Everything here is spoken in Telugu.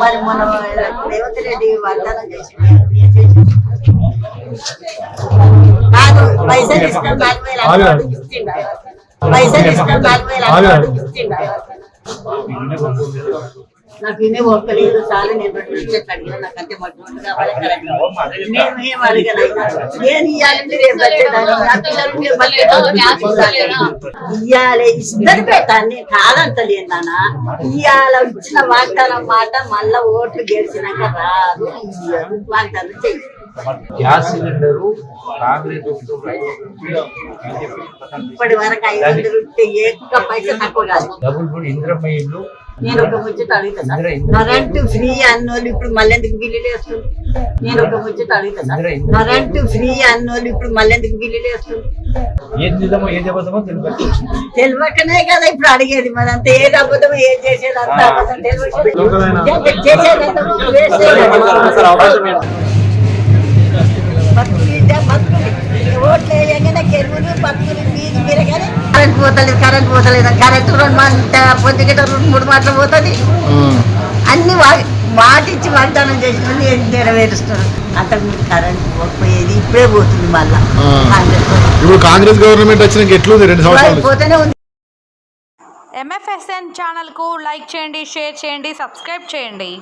మరి మన రేవంత్ రెడ్డి వాగ్దానం చేసి కాదు పైసలు ఇస్తాం నాలుగు వేలు? పైసలు ఇస్తాం నాలుగు వేలు? నాకు ఇనే ఒక్కలేదు చాలా నేను రెండు విషయాలు అడిగిన నాకు అంతే మట్టుకుంటు కావాలి కరెక్ట్. నేను ఏం అడగను నేను ఇవ్వాలంటే రేపు వచ్చేదాన్ని నా పిల్లలు మీరు ఇయ్యాలి ఇద్దరు పెట్టాను నేను కాదంటలేను నాన్న. ఇయ్యాల ఇచ్చిన వాగ్దానం మాట మళ్ళా ఓట్లు గెలిచినాక రాదు. వాగ్దానం చెయ్యి. Gas cylinder Congress double bed Indiramma ఇల్లు నేను ఒక ముచ్చట అడుగుతా సార్. కరెంటు ఫ్రీ అన్నోళ్ళు ఇప్పుడు మళ్ళీ ఎందుకు బిల్లులు వేస్తుంది నేను ఒక ముచ్చట అడుగుతా సార్. కరెంటు ఫ్రీ అన్నోళ్ళు ఇప్పుడు మళ్ళీ ఎందుకు బిల్లులు వేస్తుంది ఏది నిజమో ఏది అబద్ధమో తెలియదు. తెలియకనే కదా ఇప్పుడు అడిగేది. మరి అంత ఏది అబద్ధం ఏం చేసేది అంత అబద్ధం చేసేదంతా కరెంట్ పోతలేదు కరెంట్ పోతలేదు కరెంట్ రెండు మాట పొద్దుగట రెండు మూడు మాటలు పోతుంది. అన్ని మాటిచ్చి వాగ్దానం చేసిన నెరవేరుస్తారు? అంతకు ముందు కరెంట్ పోకపోయేది ఇప్పుడే పోతుంది మళ్ళా. ఇప్పుడు కాంగ్రెస్ గవర్నమెంట్ వచ్చినాక ఎట్లుంది రెండు సంవత్సరాలు? పోతేనే ఉంది. ఎంఎఫ్ఎస్ఎన్ ఛానల్కు లైక్ చేయండి షేర్ చేయండి సబ్స్క్రైబ్ చేయండి.